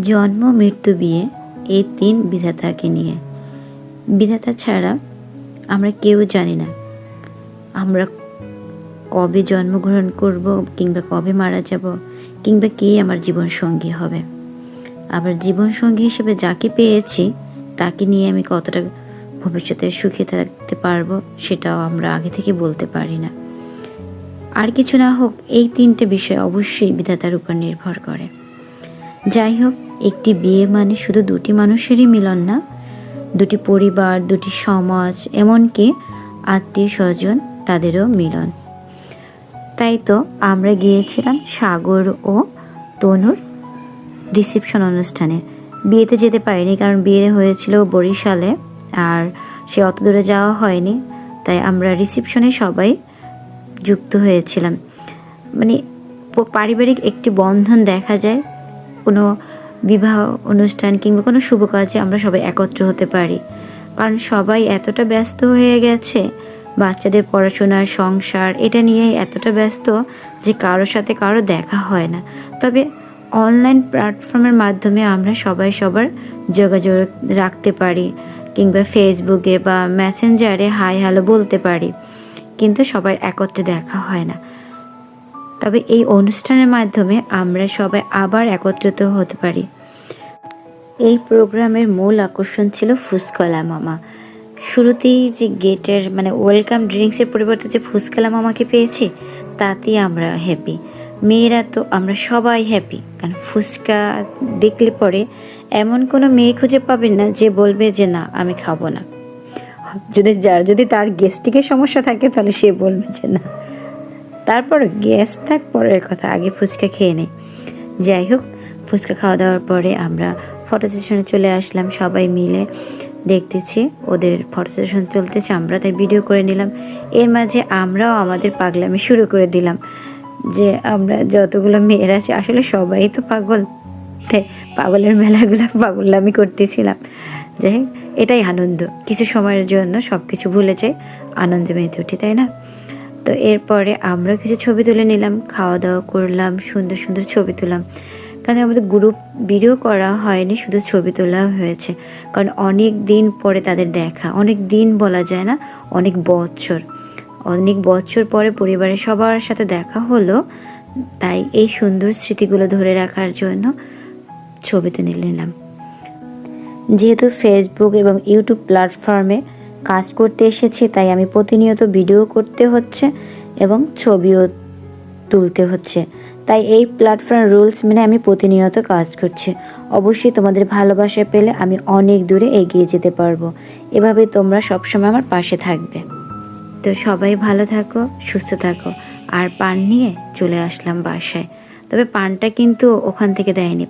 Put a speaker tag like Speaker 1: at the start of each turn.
Speaker 1: জন্ম, মৃত্যু, বিয়ে এই তিন বিধাতাকে নিয়ে। বিধাতা ছাড়া আমরা কেউ জানি না। আমরা কবে জন্মগ্রহণ করব কিংবা কবে মারা যাব কিংবা কে আমার জীবন সঙ্গী হবে। আবার জীবন সঙ্গী হিসেবে যাকে পেয়েছি, তাকে নিয়ে আমি কতটা ভবিষ্যতে সুখে থাকতে পারব সেটাও আমরা আগে থেকে বলতে পারি না। আর কিছু না হোক, এই তিনটে বিষয় অবশ্যই বিধাতার উপর নির্ভর করে। যাই হোক, একটি বিয়ে মানে শুধু দুটি মানুষেরই মিলন না, দুটি পরিবার, দুটি সমাজ, এমনকি আত্মীয় স্বজন তাদেরও মিলন। তাই তো আমরা গিয়েছিলাম সাগর ও তনুর রিসেপশন অনুষ্ঠানে। বিয়েতে যেতে পারিনি কারণ বিয়ে হয়েছিল বরিশালে আর সে অত দূরে যাওয়া হয়নি, তাই আমরা রিসেপশনে সবাই যুক্ত হয়েছিলাম। মানে পারিবারিক একটি বন্ধন দেখা যায় বিবাহ অনুষ্ঠান কিংবা কোনো শুভ কাজে আমরা সবাই একত্র হতে পারি। কারণ সবাই এতটা ব্যস্ত হয়ে গেছে, বাচ্চাদের পড়াশোনার সংসার, এটা নিয়ে এতটা ব্যস্ত যে কারোর সাথে কারও দেখা হয় না। তবে অনলাইন প্ল্যাটফর্মের মাধ্যমে আমরা সবাই সবার যোগাযোগ রাখতে পারি কিংবা ফেসবুকে বা মেসেঞ্জারে হাই হ্যালো বলতে পারি। কিন্তু সবার একত্রে দেখা হয় না। তবে এই অনুষ্ঠানের মাধ্যমে আমরা সবাই আবার একত্রিত হতে পারি। এই প্রোগ্রামের মূল আকর্ষণ ছিল ফুসকলা মামা। শুরুতেই যে গেটের মানে ওয়েলকাম ড্রিঙ্কসের পরিবর্তে যে ফুসকলা মামাকে পেয়েছি, তাতেই আমরা হ্যাপি মেয়েরা তো আমরা সবাই হ্যাপি কারণ ফুচকা দেখলে পরে এমন কোনো মেয়ে খুঁজে পাবেন না যে বলবে যে না, আমি খাব না। যদি যার, যদি তার গেস্টিকের সমস্যা থাকে, তাহলে সে বলবে যে না। তারপর গ্যাস থাক, পরের কথা, আগে ফুচকা খেয়ে নেই যাই হোক, ফুচকা খাওয়া দাওয়ার পরে আমরা ফটো সেশনে চলে আসলাম, সবাই মিলে দেখতেছি, ওদের ফটো সেশন চলতেছে, আমরা তাই ভিডিও করে নিলাম। এর মাঝে আমরাও আমাদের পাগলামি শুরু করে দিলাম, যে আমরা যতগুলো মেয়েরা আছে, আসলে সবাই তো পাগল। পাগলের মেলাগুলো পাগলামি করতেছিলাম। যাই এটাই আনন্দ। কিছু সময়ের জন্য সব কিছু ভুলে যাই, আনন্দে মেতে উঠি, তাই না? তো এরপরে আমরা কিছু ছবি তুলে নিলাম খাওয়া দাওয়া করলাম, সুন্দর সুন্দর ছবি তুললাম। কারণ আমাদের গ্রুপ ভিডিও করা হয়নি, শুধু ছবি তোলা হয়েছে। কারণ অনেক দিন পরে তাদের দেখা। অনেক দিন বলা যায় না, অনেক বছর। অনেক বছর পরে পরিবারের সবার সাথে দেখা হলো, তাই এই সুন্দর স্মৃতিগুলো ধরে রাখার জন্য ছবি তুলে নিলাম। যেহেতু ফেসবুক এবং ইউটিউব প্ল্যাটফর্মে কাজ করতে এসেছি, তাই আমি প্রতিনিয়ত ভিডিও করতে হচ্ছে এবং ছবিও তুলতে হচ্ছে। তাই এই প্ল্যাটফর্ম রুলস মেনে আমি প্রতিনিয়ত কাজ করছি। অবশ্যই তোমাদের ভালোবাসা পেলে আমি অনেক দূরে এগিয়ে যেতে পারব। এভাবে তোমরা সবসময় আমার পাশে থাকবে। তো সবাই ভালো থাকো, সুস্থ থাকো। আর পান নিয়ে চলে আসলাম বাসায়। তবে পানটা কিন্তু ওখান থেকে দেয়নি।